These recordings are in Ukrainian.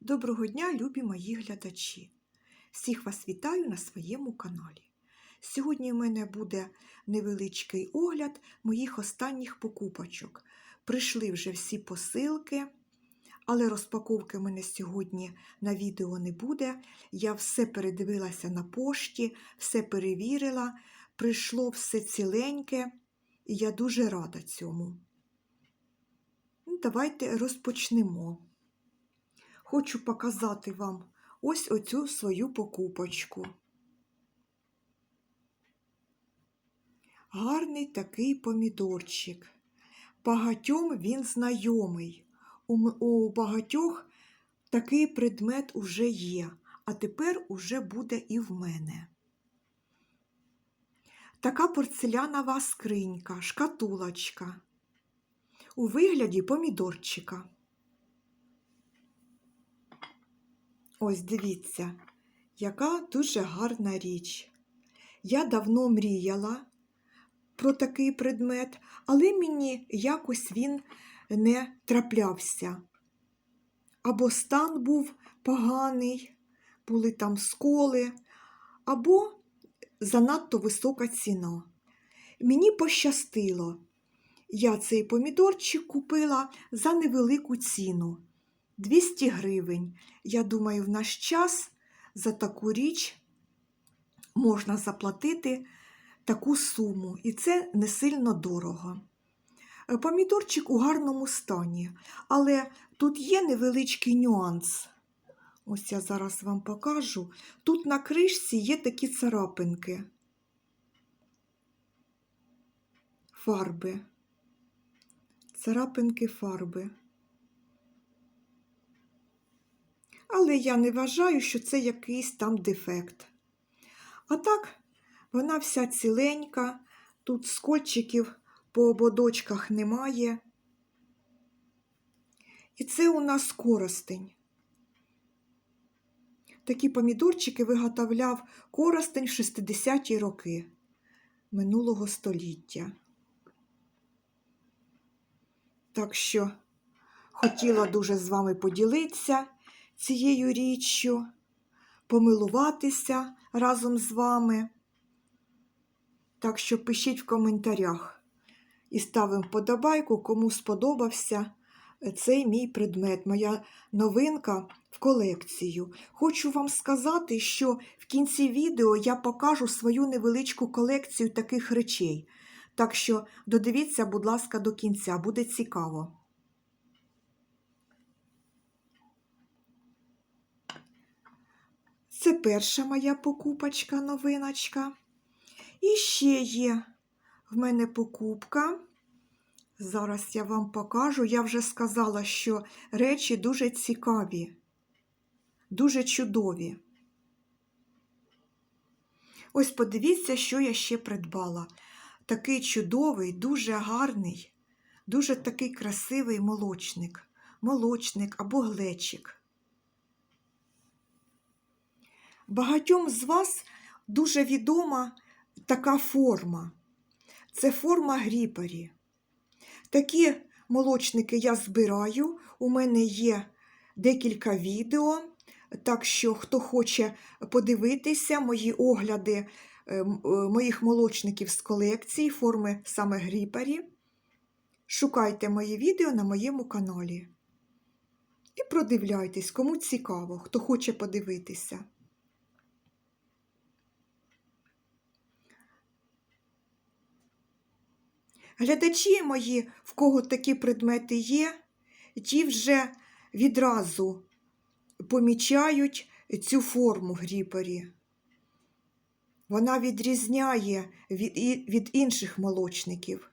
Доброго дня, любі мої глядачі! Всіх вас вітаю на своєму каналі. Сьогодні в мене буде невеличкий огляд моїх останніх покупочок. Прийшли вже всі посилки, але розпаковки в мене сьогодні на відео не буде. Я все передивилася на пошті, все перевірила, прийшло все ціленьке, і я дуже рада цьому. Ну, Давайте розпочнемо. Хочу показати вам ось оцю свою покупочку. Гарний такий помідорчик. Багатьом він знайомий. У, багатьох такий предмет уже є, а тепер уже буде і в мене. Така порцелянова скринька, шкатулочка у вигляді помідорчика. Ось дивіться, яка дуже гарна річ. Я давно мріяла про такий предмет, але мені якось він не траплявся. Або стан був поганий, були там сколи, або занадто висока ціна. Мені пощастило. Я цей помідорчик купила за невелику ціну. 200 гривень. Я думаю, в наш час за таку річ можна заплатити таку суму, і це не сильно дорого. Е, Помідорчик у гарному стані, але тут є невеличкий нюанс. Ось я зараз вам покажу. Тут на кришці є такі царапинки. Фарби. Царапинки фарби. Але я не вважаю, що це якийсь там дефект. А так, вона вся ціленька, тут скольчиків по ободочках немає. І це у нас коростень. Такі помідорчики виготовляв коростень в 60-ті роки минулого століття. Так що хотіла дуже з вами поділитися цією річчю, помилуватися разом з вами. Так що пишіть в коментарях і ставимо вподобайку, кому сподобався цей мій предмет, моя новинка в колекцію. Хочу вам сказати, що в кінці відео я покажу свою невеличку колекцію таких речей. Так що додивіться, будь ласка, до кінця, буде цікаво. Це перша моя покупочка, новиночка. І ще є в мене покупка. Зараз я вам покажу. Я вже сказала, що речі дуже цікаві, дуже чудові. Ось подивіться, що я ще придбала. Такий чудовий, дуже гарний, дуже такий красивий молочник. Молочник або глечик. Багатьом з вас дуже відома така форма. Це форма гріпарі. Такі молочники я збираю. У мене є декілька відео. Так що, хто хоче подивитися мої огляди е, е, моїх молочників з колекції форми саме гріпарі, шукайте мої відео на моєму каналі. І продивляйтесь, кому цікаво, хто хоче подивитися. Глядачі мої, в кого такі предмети є, ті вже відразу помічають цю форму гріпарі. Вона відрізняє від, від інших молочників.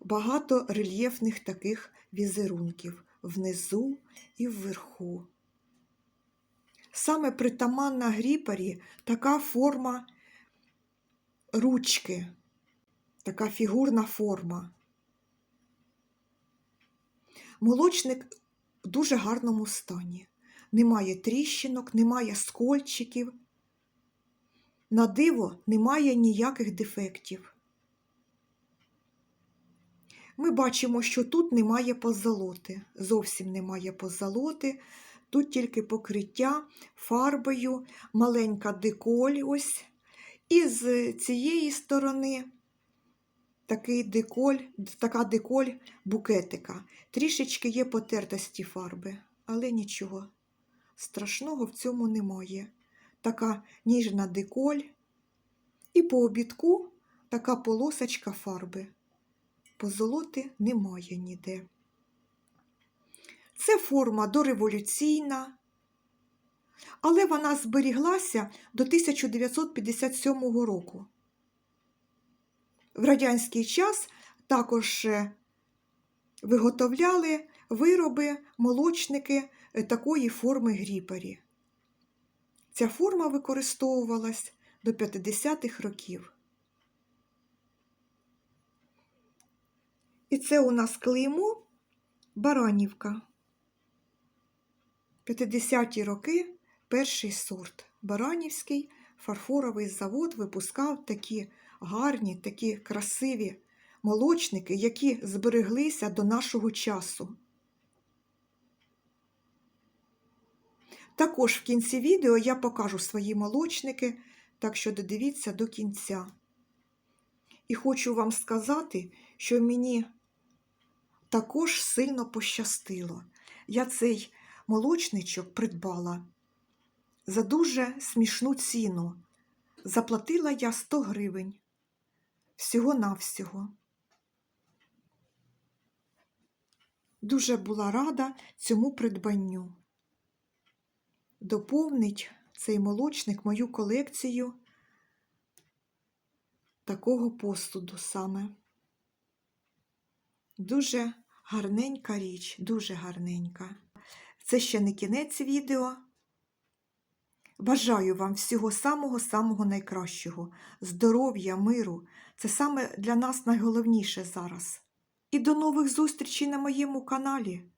Багато рельєфних таких візерунків внизу і вверху. Саме притаманна гріпарі така форма ручки така фігурна форма. Молочник в дуже гарному стані. Немає тріщинок, немає скольчиків. На диво немає ніяких дефектів. ми бачимо, що тут немає позолоти. Зовсім немає позолоти. Тут тільки покриття фарбою, маленька деколь ось. І з цієї сторони такий деколь, така деколь букетика. Трішечки є потертості фарби, але нічого страшного в цьому немає. Така ніжна деколь. І по обідку така полосочка фарби. Позолоти немає ніде. Це форма дореволюційна, але вона зберіглася до 1957 року. В радянський час також е, виготовляли вироби, молочники е, такої форми гріпарі. Ця форма використовувалась до 50-х років. І це у нас клеймо Баранівка. 50-ті роки перший сорт. Баранівський фарфоровий завод випускав такі гарні, такі красиві молочники, які збереглися до нашого часу. Також в кінці відео я покажу свої молочники, так що додивіться до кінця. І хочу вам сказати, що мені також сильно пощастило. Я цей молочничок придбала за дуже смішну ціну. Заплатила я 100 гривень. Всього-навсього. Дуже була рада цьому придбанню. Доповнить цей молочник мою колекцію такого посуду саме. Дуже гарненька річ, дуже гарненька. Це ще не кінець відео. Бажаю вам всього самого-самого найкращого, здоров'я, миру. Це саме для нас найголовніше зараз. І до нових зустрічей на моєму каналі.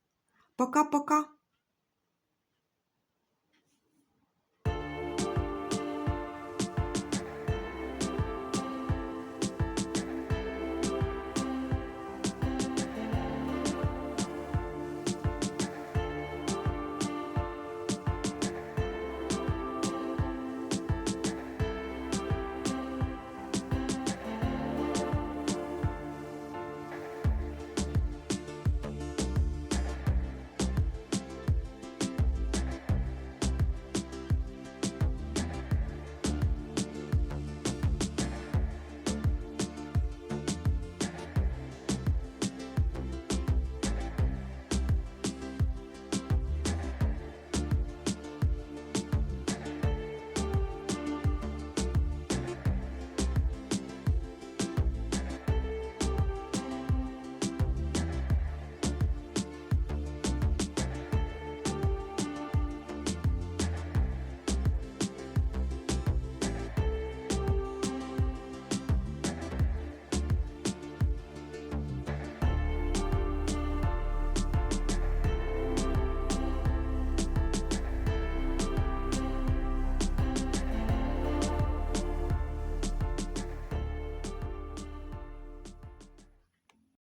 Пока-пока!